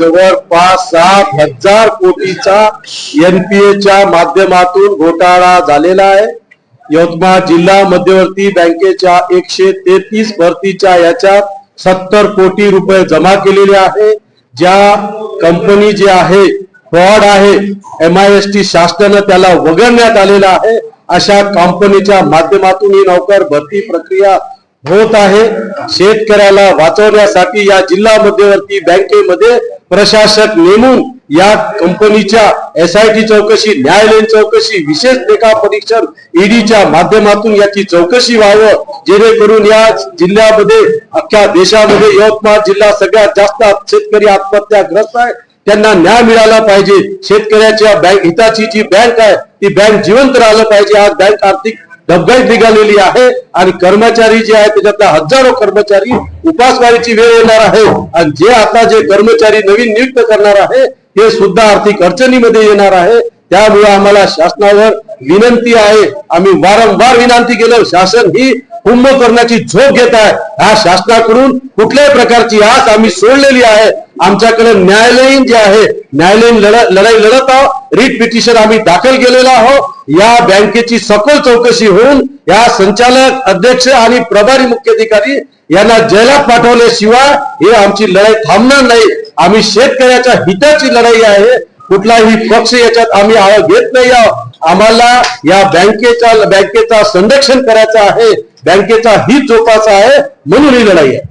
जवळपास सात हजार कोटीचा एनपीएच्या माध्यमातून घोटाळा झालेला आहे. यवतमाळ जिल्हा मध्यवर्ती बँकेच्या एकशे तेहतीस भरतीच्या याच्यात सत्तर कोटी रुपये जमा केलेले आहे. ज्या कंपनी जी आहे फ्रॉड आहे एम आय एस टी शासनानं त्याला वगळण्यात आलेला आहे. अशा कंपनीच्या माध्यमातून ही नौकर भरती प्रक्रिया होत आहे. शेतकऱ्याला वाचवण्यासाठी या जिल्हा मध्यवर्ती बँकेमध्ये प्रशासक नेमून या कंपनीच्या एस आय टी चौकशी न्यायालयीन चौकशी विशेष लेखा परीक्षण ईडीच्या माध्यमातून याची चौकशी व्हावं जेणेकरून या जिल्ह्यामध्ये अख्ख्या देशामध्ये यवतमाळ जिल्हा सगळ्यात जास्त शेतकरी आत्महत्याग्रस्त आहे. त्यांना न्याय मिळाला पाहिजे. शेतकऱ्याच्या बँक हिताची जी बँक आहे ती बँक जिवंत राहिलं पाहिजे. आज बँक आर्थिक डबघाईत निघालेली आहे आणि कर्मचारी जे आहे त्याच्यातला हजारो कर्मचारी उपासमारीची वेळ येणार आहे. आणि जे आता जे कर्मचारी नवीन नियुक्त करणार आहे ते सुद्धा आर्थिक अडचणीमध्ये येणार आहे. त्यामुळे आम्हाला शासनावर विनंती आहे. आम्ही वारंवार विनंती केलं शासन ही कुंभ करण्याची झोप घेत आहे. ह्या शासनाकडून कुठल्याही प्रकारची आस आम्ही सोडलेली आहे. आमच्याकडे न्यायालयीन जे आहे न्यायालयीन लढा- लढाई लढत आहोत. रिट पिटिशन आम्ही दाखल केलेला आहोत. या बँकेची सखोल चौकशी होऊन या संचालक अध्यक्ष आणि प्रभारी मुख्याधिकारी यांना जेलात पाठवल्याशिवाय हे आमची लढाई थांबणार नाही. आम्ही शेतकऱ्याच्या हिताची लढाई आहे. कुठलाही पक्ष याच्यात आम्ही आळ घेत नाही आहोत. आम्हाला या बँकेचा बँकेचा संरक्षण करायचं आहे. बँकेचा हित जोपासा आहे. म्हणून ही लढाई आहे.